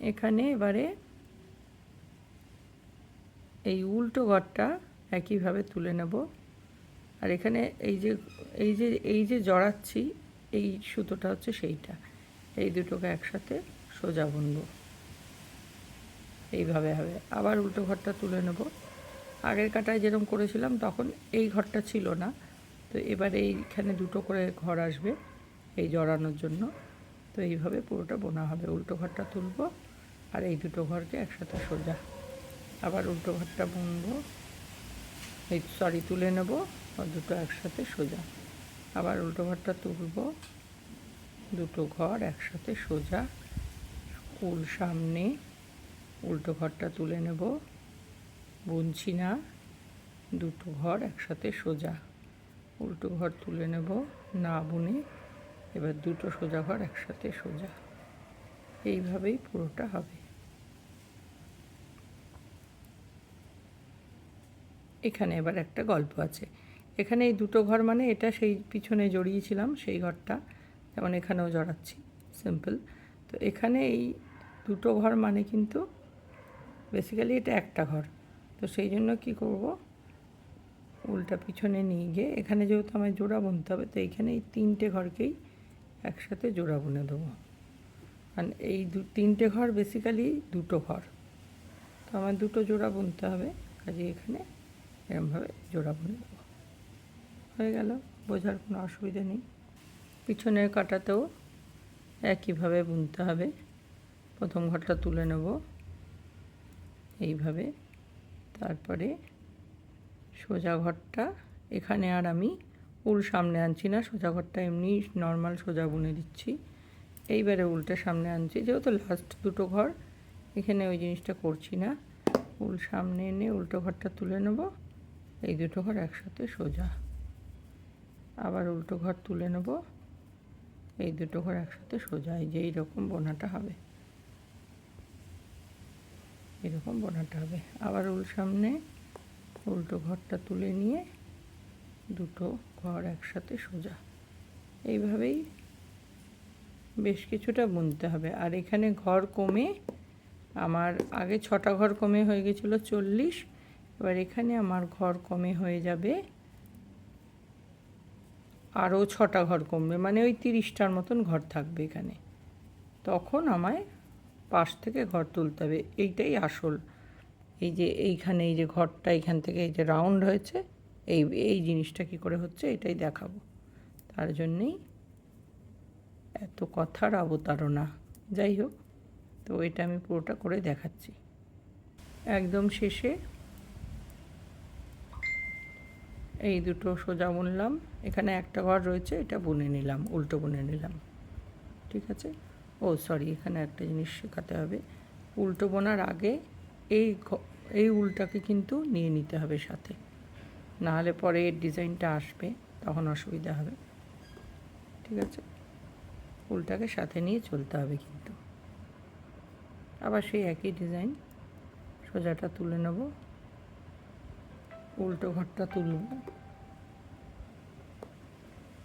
এখানে এবারে এই উল্টো ঘরটা একইভাবে তুলে নেব। আর এখানে এই যে এই যে এই যে জড়াচ্ছি, এই সুতোটা হচ্ছে সেইটা। এই দুটোকে একসাথে সোজা বুনবো। এইভাবে হবে। আবার উল্টো ঘরটা তুলে নেব। আগের কাটায় যেরকম করেছিলাম, তখন এই ঘরটা ছিল না। তো এবারে এইখানে দুটো করে ঘর আসবে এই জড়ানোর জন্য। তো এইভাবে পুরোটা বোনা হবে। উল্টো ঘরটা তুলব আর এই দুটো ঘরকে একসাথে সোজা আবার উল্টো ঘরটা বুনবো। এই সরি তুলে নেব আর দুটো একসাথে সোজা। আবার উল্টো ঘরটা তুলব। দুটো ঘর একসাথে সোজা। উল সামনে উল্টো ঘরটা তুলে নেব। বুনছি না। দুটো ঘর একসাথে সোজা। উল্টো ঘর তুলে নেব না বুনে। এবার দুটো সোজা ঘর, একসাথে সোজা। এইভাবেই পুরোটা হবে। এখানে এবার একটা গল্প আছে। এখানে এই দুটো ঘর মানে এটা সেই পিছনে জড়িয়েছিলাম, সেই ঘরটা। যেমন এখানেও জড়াচ্ছি সিম্পল তো এখানে এই দুটো ঘর মানে কিন্তু বেসিক্যালি এটা একটা ঘর। তো সেই জন্য কি করব? উল্টা পিছনে নিয়ে গিয়ে এখানে যেহেতু আমার জোড়া বুনতে হবে, তো এইখানে এই তিনটে ঘরকেই একসাথে জোড়া বুনে দেবো। আর এই দু, তিনটে ঘর বেসিক্যালি দুটো ঘর। তো আমার দুটো জোড়া বুনতে হবে, কাজে এখানে এরমভাবে জোড়া বুনে দেবো। হয়ে গেল, বোঝার কোনো অসুবিধা নেই। পিছনের কাটাতেও একইভাবে বুনতে হবে। প্রথম ঘরটা তুলে নেব। এইভাবে। তারপরে সোজা ঘরটা এখানে আর আমি উল সামনে আনছি না, সোজা ঘরটা এমনি নর্মাল সোজা বুনে দিচ্ছি। এইবারে উল্টে সামনে আনছি, যেহেতু লাস্ট দুটো ঘর, এখানে ওই জিনিসটা করছি না। উল সামনে এনে উল্টো ঘরটা তুলে নেব, এই দুটো ঘর একসাথে সোজা। আবার উল্টো ঘর তুলে নেব, এই দুটো ঘর একসাথে সোজা, এই যে এইরকম বোনাটা হবে। এরকম বোনাটা হবে। আবার উল সামনে উল্টো ঘরটা তুলে নিয়ে দুটো ঘর একসাথে সোজা। এইভাবেই বেশ কিছুটা বুনতে হবে। আর এখানে ঘর কমে, আমার আগে ছটা ঘর কমে হয়ে গেছিল চল্লিশ, এবার এখানে আমার ঘর কমে হয়ে যাবে, আরও ছটা ঘর কমবে। মানে ওই তিরিশটার মতন ঘর থাকবে এখানে। তখন আমায় পাশ থেকে ঘর তুলতে হবে। এইটাই আসল। এই যে এইখানে, এই যে ঘরটা এখান থেকে এই যে রাউন্ড হয়েছে এই এই জিনিসটা কী করে হচ্ছে? এটাই দেখাবো। তার জন্যেই এত কথার অবতারণা। যাই হোক, তো এটা আমি পুরোটা করে দেখাচ্ছি। একদম শেষে এই দুটো সোজা বুনলাম। এখানে একটা ঘর রয়েছে, এটা বুনে নিলাম, উল্টো বুনে নিলাম। ঠিক আছে? ও, সরি, এখানে একটা জিনিস শেখাতে হবে। উল্টো বোনার আগে এই এই উলটাকে কিন্তু নিয়ে নিতে হবে সাথে। নাহলে পরে এর ডিজাইনটা আসবে, তখন অসুবিধা হবে। ঠিক আছে? উলটাকে সাথে নিয়ে চলতে হবে কিন্তু। আবার সেই একই ডিজাইন, সোজাটা তুলে নেব, উল্টো ঘরটা তুলব।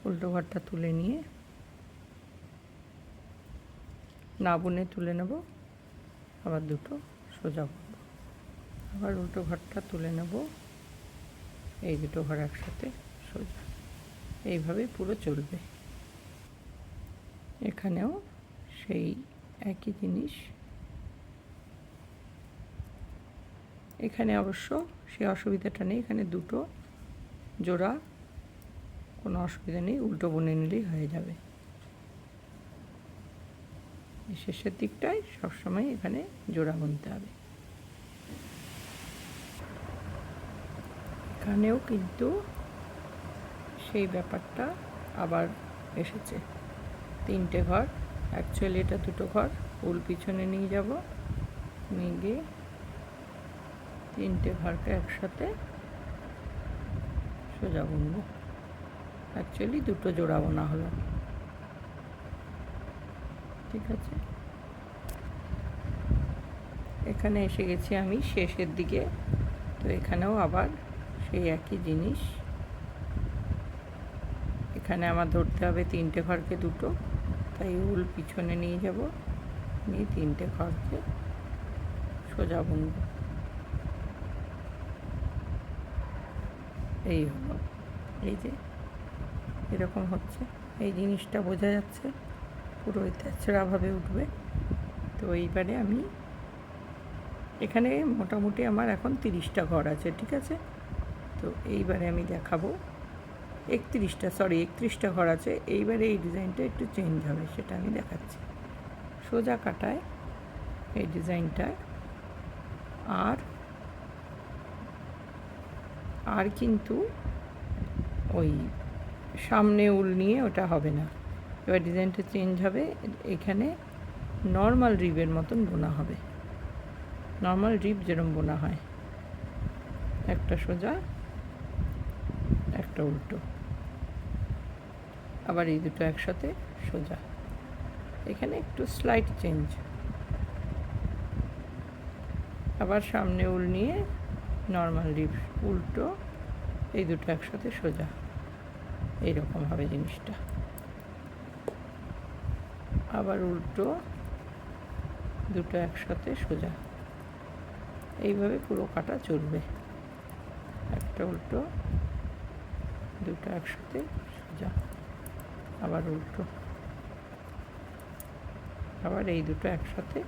উল্টো ঘরটা তুলে নিয়ে না বুনে তুলে নেব, আবার দুটো সোজা করব। আবার উল্টো ঘরটা তুলে নেব। এই দুটো ঘর একসাথে সোজা। এইভাবে পুরো চলবে। এখানেও সেই একই জিনিস। এখানে অবশ্য সে অসুবিধাটা নেই, এখানে দুটো জোড়া, কোনো অসুবিধা নেই, উল্টো বুনে নিলেই হয়ে যাবে। শেষের দিকটায় সবসময় এখানে জোড়া বুনতে হবে। এখানেও কিন্তু সেই ব্যাপারটা আবার এসেছে। তিনটে ঘর অ্যাকচুয়ালি এটা দুটো ঘর উল পিছনে নিয়ে যাব, নিয়ে গিয়ে তিনটে ঘরকে একসাথে সোজা বুনব। অ্যাকচুয়ালি দুটো জোড়া বোনা হলো। ঠিক আছে? এখানে এসে গেছি আমি শেষের দিকে, তো এখানেও আবার সেই একই জিনিস। এখানে আমার ধরতে হবে তিনটে ঘরকে দুটো, তাই উল পিছনে নিয়ে যাব। নিয়ে তিনটে ঘরকে সোজা বুনব। এই হলো। এই যে, এরকম হচ্ছে। এই জিনিসটা বোঝা যাচ্ছে। পুরো তেছড়াভাবে উঠবে। তো এইবারে আমি এখানে মোটামুটি আমার এখন তিরিশটা ঘর আছে, ঠিক আছে? তো এইবারে আমি দেখাবো। একত্রিশটা সরি একত্রিশটা ঘর আছে। এইবারে এই ডিজাইনটা একটু চেঞ্জ হবে, সেটা আমি দেখাচ্ছি। সোজা কাটায় এই ডিজাইনটা। আর আর কিন্তু ওই সামনে উল নিয়ে ওটা হবে না। এবার ডিজাইনটা চেঞ্জ হবে, এখানে নর্মাল রিবের মতন বোনা হবে। নর্মাল রিব যেরকম বোনা হয়। একটা সোজা একটা উল্টো। আবার এই দুটো একসাথে সোজা। এখানে একটু স্লাইট চেঞ্জ আবার সামনে উল নিয়ে নর্মাল রিব উল্টো এই দুটো একসাথে সোজা। এইরকম হবে জিনিসটা। আবার উল্টো দুটো একসাথে সোজা। এইভাবে পুরো কাটা চলবে। একটা উল্টো দুটো একসাথে সোজা আবার উল্টো। আবার এই দুটো একসাথে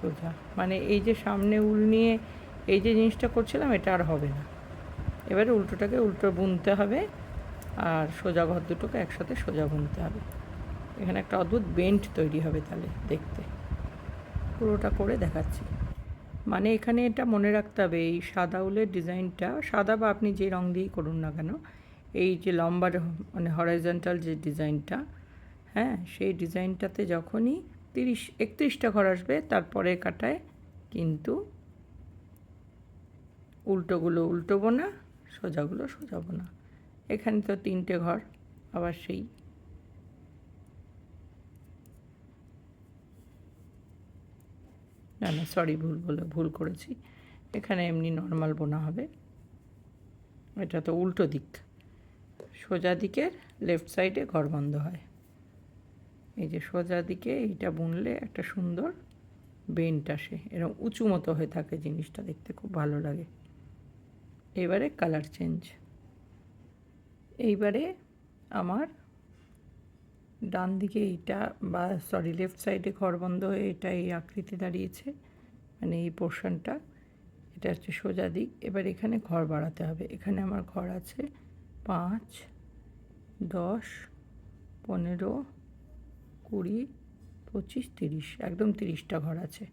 সোজা। মানে এই যে সামনে উল নিয়ে এই যে জিনিসটা করছিলাম, এটা আর হবে না। এবারে উল্টোটাকে উল্টো বুনতে হবে, আর সোজা ঘর দুটোকে একসাথে সোজা বুনতে হবে। এখানে একটা অদ্ভুত বেন্ট তৈরি হবে তাহলে দেখতে। পুরোটা করে দেখাচ্ছি। মানে এখানে এটা মনে রাখতে হবে, এই সাদা উলের ডিজাইনটা, সাদা বা আপনি যে রং দিয়েই করুন না কেন এই যে লম্বা মানে হরাইজন্টাল যে ডিজাইনটা হ্যাঁ সেই ডিজাইনটাতে যখনই তিরিশ একত্রিশটা ঘর আসবে, তারপরে কাটায় কিন্তু উল্টোগুলো উল্টোবো না, সোজাগুলো সোজাবো না। এখানে তো তিনটে ঘর, আবার সেই। না না সরি ভুল বলে ভুল করেছি। এখানে এমনি নর্মাল বোনা হবে। এটা তো উল্টো দিক। সোজা দিকের লেফট সাইডে ঘর বন্ধ হয়। এই যে সোজা দিকে এইটা বুনলে একটা সুন্দর বেন্ট আসে। এরকম উঁচু মতো হয়ে থাকে জিনিসটা দেখতে খুব ভালো লাগে। এবারে কালার চেঞ্জ এইবারে আমার ডান দিকে এইটা বা সরি লেফট সাইডে ঘর বন্ধ হয়ে এটা এই আকৃতি দাঁড়িয়েছে। মানে এই পোর্শনটা এটা হচ্ছে সোজা দিক। এবার এখানে ঘর বাড়াতে হবে। এখানে আমার ঘর আছে পাঁচ দশ, পনেরো, কুড়ি, পঁচিশ, তিরিশ, একদম তিরিশটা ঘর আছে।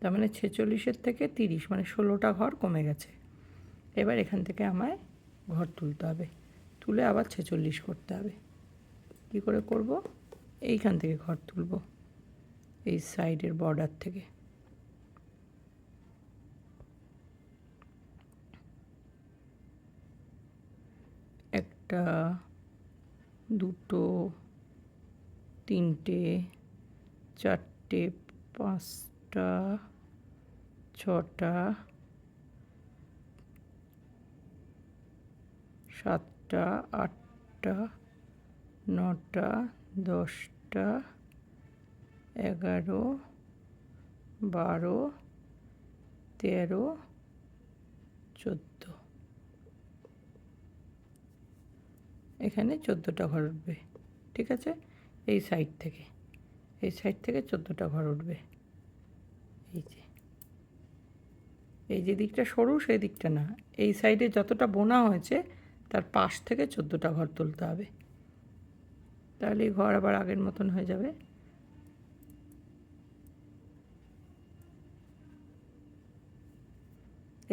তার মানে ছেচল্লিশের থেকে তিরিশ মানে ষোলোটা ঘর কমে গেছে। এবার এখান থেকে আমায় ঘর তুলতে হবে। তুলে আবার ছেচল্লিশ করতে হবে। কী করে করব? এইখান থেকে ঘর তুলব, এই সাইডের বর্ডার থেকে। একটা দুটো তিনটে চারটে পাঁচটা ছটা সাতটা আটটা নটা দশটা এগারো বারো তেরো চোদ্দ এখানে চোদ্দোটা ঘর উঠবে, ঠিক আছে? এই সাইড থেকে, এই সাইড থেকে চোদ্দোটা ঘর উঠবে। এই যে এই যে দিকটা সরু, সেই দিকটা না। এই সাইডে যতটা বোনা হয়েছে, তার পাশ থেকে চোদ্দোটা ঘর তুলতে হবে। তাহলে ঘর আবার আগের মতন হয়ে যাবে।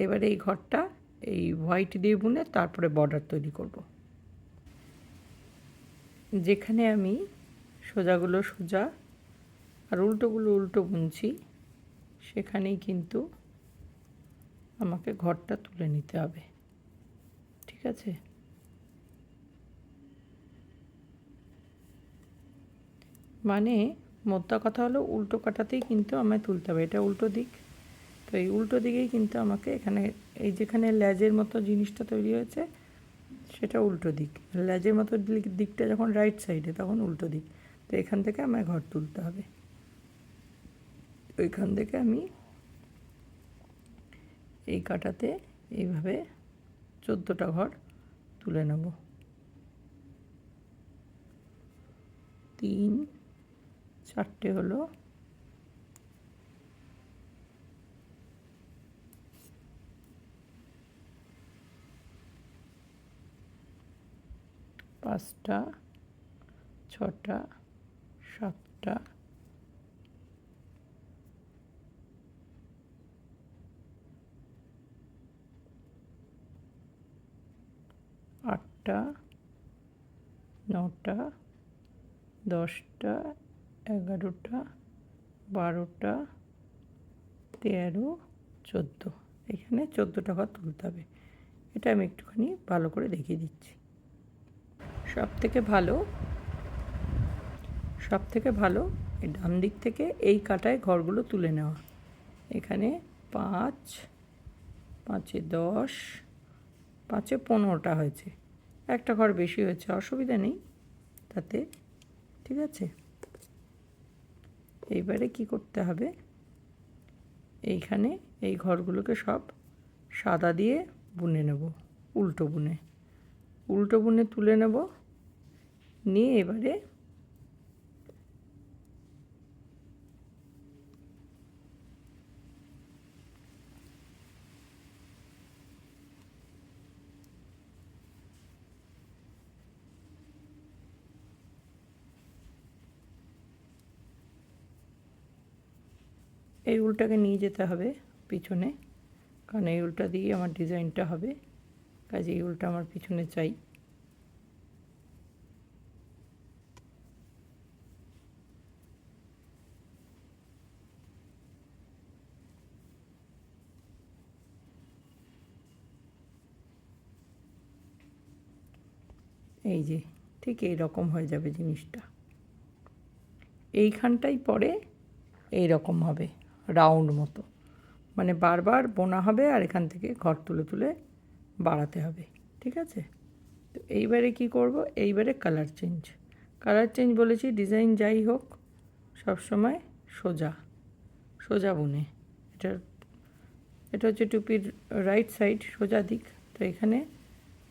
এবারে এই ঘরটা এই হোয়াইট দিয়ে বুনে তারপরে বর্ডার তৈরি করব। যেখানে আমি সোজাগুলো সোজা আর উল্টোগুলো উল্টো বুনছি, সেখানেই কিন্তু আমাকে ঘরটা তুলে নিতে হবে। ঠিক আছে? মানে মোদ্দা কথা হলো উল্টো কাটাতেই কিন্তু আমায় তুলতে হবে। এটা উল্টো দিক। তো এই উল্টো দিকেই কিন্তু আমাকে এখানে, এই যেখানে ল্যাজের মতো জিনিসটা তৈরি হয়েছে সেটা উল্টো দিক। ল্যাজের মতো দিকটা যখন রাইট সাইডে তখন উল্টো দিক। তো এখান থেকে আমায় ঘর তুলতে হবে। ওইখান থেকে আমি এই কাটাতে এইভাবে চোদ্দোটা ঘর তুলে নেব। তিন, চারটে হলো পাঁচটা, ছটা, সাতটা। আটটা, নটা, দশটা, এগারোটা, বারোটা, তেরো, চোদ্দ। এখানে চোদ্দ টাকা তুলতে হবে। এটা আমি একটুখানি ভালো করে দেখিয়ে দিচ্ছি। সব থেকে ভালো সব থেকে ভালো এই ডান দিক থেকে এই কাটায় ঘরগুলো তুলে নেওয়া। এখানে পাঁচ, পাঁচে দশ, পাঁচে পনেরোটা হয়েছে। একটা ঘর বেশি হয়েছে, অসুবিধা নেই তাতে, ঠিক আছে? এইবারে কি করতে হবে? এইখানে এই ঘরগুলোকে সব সাদা দিয়ে বুনে নেব, উল্টো বুনে। উল্টো বুনে তুলে নেব নিয়ে এবারে এই উলটাকে নিয়ে যেতে হবে পিছনে। কারণ এই উলটা দিয়ে আমার ডিজাইনটা হবে। কাজে এই উলটা আমার পিছনে চাই। এই যে, ঠিক এই রকম হয়ে যাবে জিনিসটা। এইখানটাই পরে এই রকম হবে রাউন্ড মতো। মানে বারবার বোনা হবে আর এখান থেকে ঘর তুলে তুলে বাড়াতে হবে, ঠিক আছে? তো এইবারে কি করব? এইবারে কালার চেঞ্জ কালার চেঞ্জ বলেছি ডিজাইন যাই হোক, সব সময় সোজা সোজা বুনে। এটা এটা হচ্ছে টুপির রাইট সাইড সোজা দিক। তো এখানে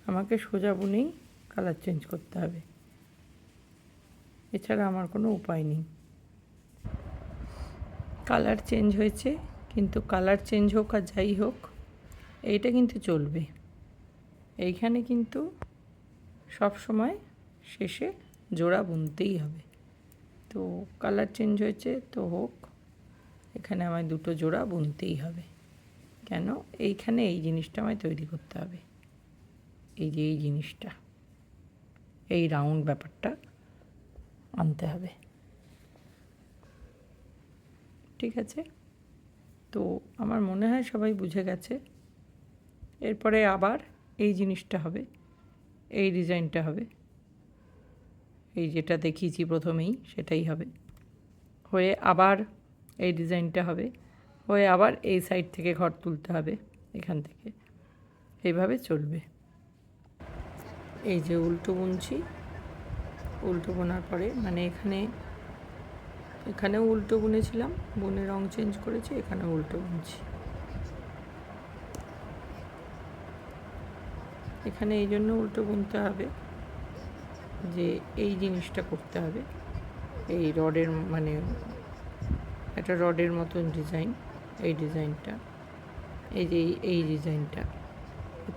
আমাকে সোজা বুনেই কালার চেঞ্জ করতে হবে। এছাড়া আমার কোনো উপায় নেই। কালার চেঞ্জ হয়েছে, কিন্তু কালার চেঞ্জ হোক আর যাই হোক, এইটা কিন্তু চলবে। এইখানে কিন্তু সব সময় শেষে জোড়া বুনতেই হবে। তো কালার চেঞ্জ হয়েছে, তো হোক, এখানে আমায় দুটো জোড়া বুনতেই হবে। কেন? এইখানে এই জিনিসটা আমায় তৈরি করতে হবে। এই যে এই জিনিসটা। এই রাউন্ড ব্যাপারটা আনতে হবে। ঠিক আছে? তো আমার মনে হয় সবাই বুঝে গেছে। এরপরে আবার এই জিনিসটা হবে, এই ডিজাইনটা হবে। এই যেটা দেখিয়েছি প্রথমেই সেটাই হবে। হয়ে আবার এই ডিজাইনটা হবে। হয়ে আবার এই সাইড থেকে ঘর তুলতে হবে এখান থেকে। এইভাবে চলবে। এই যে উল্টো বুনছি। উল্টো বোনার পরে মানে এখানে, এখানেও উল্টো বুনেছিলাম, বুনে রং চেঞ্জ করেছি এখানে উল্টো বুনছি। এখানে এই জন্য উল্টো বুনতে হবে, যে এই জিনিসটা করতে হবে। এই রডের মানে একটা রডের মতন ডিজাইন, এই ডিজাইনটা, এই যে এই ডিজাইনটা।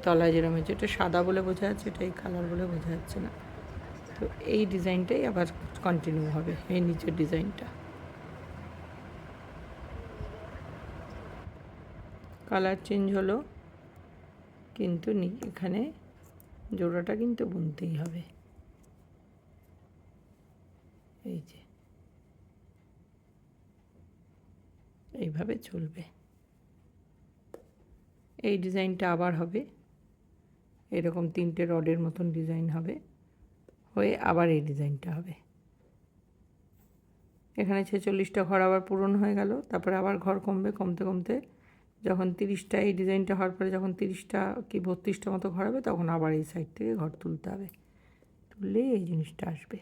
তলায় যেরকম হয়েছে, এটা সাদা বলে বোঝা যাচ্ছে, এটা এই কালার বলে বোঝা যাচ্ছে না। তো এই ডিজাইনটাই আবার কন্টিনিউ হবে, এই নিচের ডিজাইনটা। কালার চেঞ্জ হলো, কিন্তু এখানে জোড়াটা কিন্তু বুনতেই হবে। এই যে। এইভাবে চলবে। এই ডিজাইনটা আবার হবে। এরকম তিনটে রডের মতন ডিজাইন হবে, হয়ে আবার এই ডিজাইনটা হবে। এখানে ছেচল্লিশটা ঘর আবার পূরণ হয়ে গেল, তারপরে আবার ঘর কমবে, কমতে কমতে যখন তিরিশটা, এই ডিজাইনটা হওয়ার পরে যখন তিরিশটা কি বত্রিশটা মতো ঘর হবে, তখন আবার এই সাইড থেকে ঘর তুলতে হবে। তুললেই এই জিনিসটা আসবে।